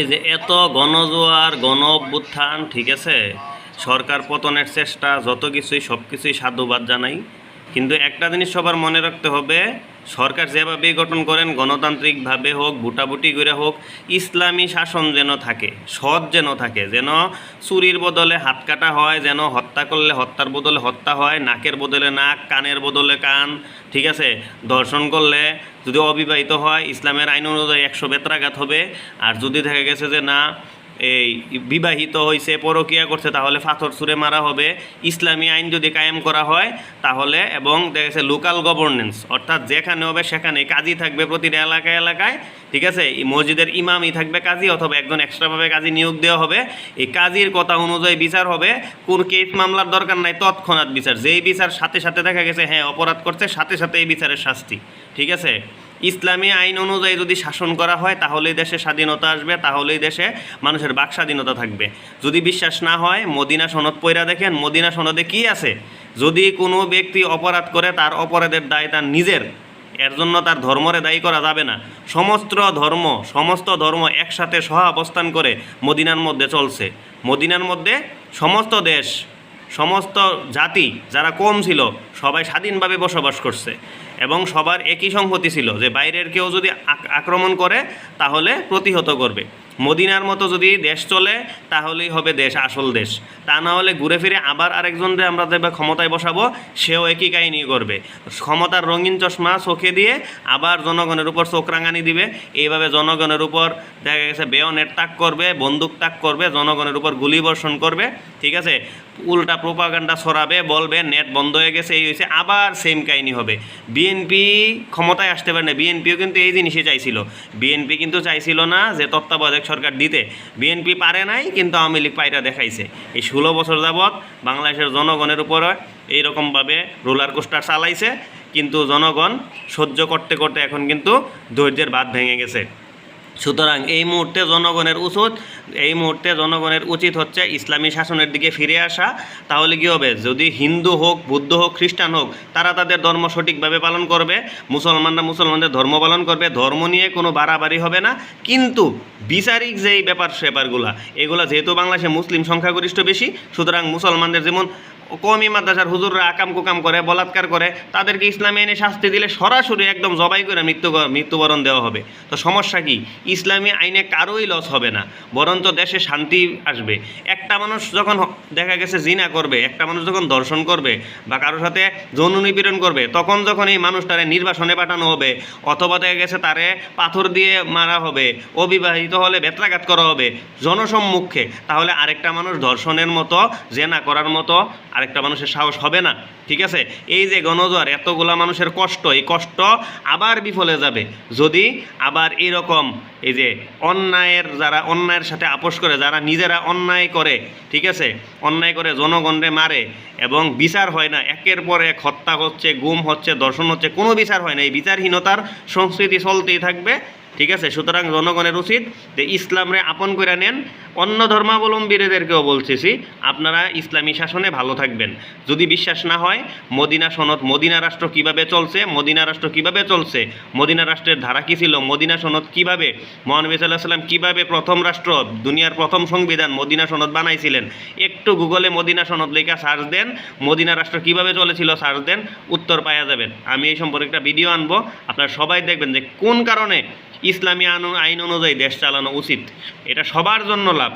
এই যে এত গণজোয়ার গণ অভ্যুত্থান ঠিক আছে? সরকার পতনের চেষ্টা, যত কিছুই সব কিছুই সাধুবাদ জানাই। কিন্তু একটা জিনিস সবার মনে রাখতে হবে, সরকার যেভাবেই গঠন করেন, গণতান্ত্রিকভাবে হোক, ভুটাভুটি করে হোক, ইসলামী শাসন যেন থাকে, সৎ যেন থাকে, যেন চুরির বদলে হাত কাটা হয়, যেন হত্যা করলে হত্যার বদলে হত্যা হয়, নাকের বদলে নাক, কানের বদলে কান, ঠিক আছে? দর্শন করলে যদি অবিবাহিত হয়, ইসলামের আইন অনুযায়ী একশো বেত্রাঘাত হবে, আর যদি দেখা গেছে যে না এই বিবাহিত হয়েছে পরকিয়া করছে, তাহলে পাথর ছুঁড়ে মারা হবে। ইসলামী আইন যদি কায়েম করা হয়, তাহলে এবং দেখা গেছে লোকাল গভর্নেন্স অর্থাৎ যেখানে হবে সেখানে কাজী থাকবে প্রতিটা এলাকায় এলাকায়, ঠিক আছে? মসজিদের ইমামই থাকবে কাজী অথবা একজন এক্সট্রাভাবে কাজী নিয়োগ দেওয়া হবে। এই কাজীর কথা অনুযায়ী বিচার হবে, কোন কেস মামলার দরকার নাই, তৎক্ষণাৎ বিচার। যেই বিচার সাথে সাথে দেখা গেছে হ্যাঁ অপরাধ করছে, সাথে সাথে এই বিচারের শাস্তি, ঠিক আছে? ইসলামী আইন অনুযায়ী যদি শাসন করা হয়, তাহলেই দেশে স্বাধীনতা আসবে, তাহলেই দেশে মানুষের বাক স্বাধীনতা থাকবে। যদি বিশ্বাস না হয়, মদিনা সনদ পয়রা দেখেন, মদিনা সনদে কি আছে? যদি কোনো ব্যক্তি অপরাধ করে, তার অপরাধের দায় তার নিজের। এর জন্য তার ধর্মরে দায়ী করা যাবে না। সমস্ত ধর্ম সমস্ত ধর্ম একসাথে সহ অবস্থান করে মদিনার মধ্যে চলছে। মদিনার মধ্যে সমস্ত দেশ সমস্ত জাতি যারা কম ছিল, সবাই স্বাধীনভাবে বসবাস করছে। এবং সবার একই সংহতি ছিল যে বাইরের কেউ যদি আক্রমণ করে, তাহলে প্রতিহত করবে। মদিনার মতো যদি দেশ চলে, তাহলেই হবে দেশ, আসল দেশ। তা না হলে ঘুরে ফিরে আবার আরেকজনকে আমরা যেভাবে ক্ষমতায় বসাবো, সেও একই কাহিনী করবে। ক্ষমতার রঙিন চশমা চোখে দিয়ে আবার জনগণের উপর চোখ রাঙানি দিবে। এইভাবে জনগণের উপর দেখা গেছে বেয়নেট তাক করবে, বন্দুক তাক করবে, জনগণের উপর গুলি বর্ষণ করবে, ঠিক আছে? উল্টা প্রোপাগান্ডা ছড়াবে, বলবে, নেট বন্ধ হয়ে গেছে, এই হয়েছে, আবার সেম কাহিনী হবে। বিএনপি ক্ষমতায় আসতে পারে না বিএনপিও কিন্তু এই জিনিসই চাইছিল। বিএনপি কিন্তু চাইছিল না যে তত্ত্বাবধায়ক সরকার দিতে। বিএনপি পারে নাই, কিন্তু আওয়ামী লীগ পায়রা দেখাইছে। এই ষোলো বছর যাবৎ বাংলাদেশের জনগণের উপরে এইরকমভাবে রোলার কোস্টার চালাইছে, কিন্তু জনগণ সহ্য করতে করতে এখন কিন্তু ধৈর্যের বাদ ভেঙে গেছে। সুতরাং এই মুহূর্তে জনগণের উচিত এই মুহূর্তে জনগণের উচিত হচ্ছে ইসলামী শাসনের দিকে ফিরে আসা। তাহলে কি হবে? যদি হিন্দু হোক, বৌদ্ধ হোক, খ্রিস্টান হোক, তারা তাদের ধর্ম সঠিকভাবে পালন করবে। মুসলমানরা মুসলমানদের ধর্ম পালন করবে। ধর্ম নিয়ে কোনো বাড়াবাড়ি হবে না। কিন্তু বিচারিক যেই ব্যাপার স্যাপারগুলা এগুলো যেহেতু বাংলাদেশে মুসলিম সংখ্যাগরিষ্ঠ বেশি, সুতরাং মুসলমানদের যেমন কমই মাদ্রাসার হুজুররা আকাম কুকাম করে, বলাৎকার করে, তাদেরকে ইসলামে এনে শাস্তি দিলে সরাসরি একদম জবাই করে মৃত্যু, মৃত্যুবরণ দেওয়া হবে। তো সমস্যা কি? ইসলামী আইনে কারোই লস হবে না, বরঞ্চ দেশে শান্তি আসবে। একটা মানুষ যখন দেখা গেছে জিনা করবে, একটা মানুষ যখন দর্শন করবে বা কারোর সাথে যৌন নিপীড়ন করবে, তখন যখন এই মানুষটারে নির্বাসনে পাঠানো হবে, অথবা দেখা গেছে তারে পাথর দিয়ে মারা হবে, অবিবাহিত হলে বেত্রাঘাত করা হবে, জনসম্মুখে, তাহলে আরেকটা মানুষ ধর্ষণের মতো, জেনা করার মতো আরেকটা মানুষের সাহস হবে না, ঠিক আছে? এই যে গণজোয়ার, এতগুলা মানুষের কষ্ট, এই কষ্ট আবার বিফলে যাবে। যদি আবার এরকম এই যে অন্যায়ের যারা, অন্যায়ের সাথে আপোষ করে, যারা নিজেরা অন্যায় করে, ঠিক আছে? অন্যায় করে জনগণরে মারে এবং বিচার হয় না, একের পর এক হত্যা হচ্ছে, গুম হচ্ছে, দর্শন হচ্ছে, কোনো বিচার হয় না, এই বিচারহীনতার সংস্কৃতি চলতেই থাকবে। ঠিক আছে? সুতরাং জনগণের উচিত যে ইসলামরে আপন করে নেন। অন্য ধর্মাবলম্বীদেরকেও বলতেছি, আপনারা ইসলামী শাসনে ভালো থাকবেন। যদি বিশ্বাস না হয়, মদিনা সনদ, মদিনা রাষ্ট্র কীভাবে চলছে, মদিনা রাষ্ট্র কীভাবে চলছে, মদিনা রাষ্ট্রের ধারা কী ছিল, মদিনা সনদ কীভাবে, মহানবী সাল্লাহ সাল্লাম কীভাবে প্রথম রাষ্ট্র, দুনিয়ার প্রথম সংবিধান মদিনা সনদ বানাইছিলেন? একটু গুগলে মদিনা সনদ লেখা সার্চ দেন, মদিনা রাষ্ট্র কীভাবে চলেছিল সার্চ দেন, উত্তর পাওয়া যাবেন। আমি এই সম্পর্কে একটা ভিডিও আনব, আপনারা সবাই দেখবেন যে কোন কারণে ইসলামী আইন অনুযায়ী দেশ চালানো উচিত। এটা সবার জন্য লাভ।